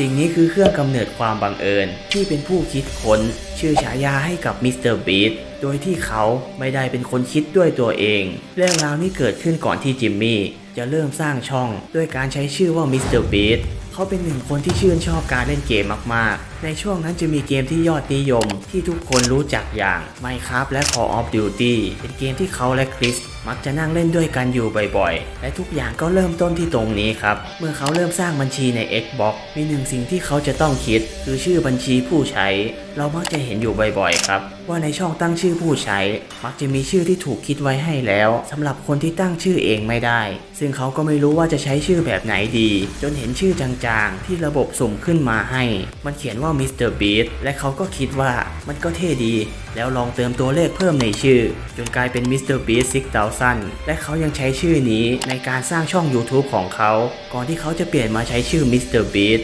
สิ่งนี้คือเครื่องกำเนิดความบังเอิญ ที่เป็นผู้คิดค้นชื่อฉายาให้กับมิสเตอร์บีทโดยที่เขาไม่ได้เป็นคนคิดด้วยตัวเอง เรื่องราวนี้เกิดขึ้นก่อนที่จิมมี่จะเริ่มสร้างช่องด้วยการใช้ชื่อว่ามิสเตอร์บีทเขาเป็นหนึ่งคนที่ชื่นชอบการเล่นเกมมาก ๆ ในช่วงนั้นจะมีเกมที่ยอดนิยม ที่ทุกคนรู้จักอย่าง Minecraft และ Call of Duty เป็นเกมที่เขาและคริส มักจะนั่งเล่นด้วยกันอยู่บ่อยๆ และทุกอย่างก็เริ่มต้นที่ตรงนี้ครับ เมื่อเขาเริ่มสร้างบัญชีใน Xbox มีหนึ่งสิ่งที่เขาจะต้องคิด คือชื่อบัญชีผู้ใช้ เรามักจะเห็นอยู่บ่อยๆ ครับ ว่าในช่องตั้งชื่อผู้ใช้ มักจะมีชื่อที่ถูกคิดไว้ให้แล้วสำหรับคนที่ตั้งชื่อเองไม่ได้ ซึ่งเขาก็ไม่รู้ว่าจะใช้ชื่อแบบไหนดี จนเห็นชื่อจางๆ ที่ระบบสุ่มขึ้นมาให้ มันเขียนว่ามิสเตอร์บีและเขาก็คิดว่ามันก็เท่ดี แล้วลองเติมตัวเลขเพิ่มในชื่อ จนกลายเป็น Mr. Beast 6000และเขายังใช้ชื่อนี้ในการสร้างช่อง YouTube ของเขา ก่อนที่เขาจะเปลี่ยนมาใช้ชื่อ Mr. Beast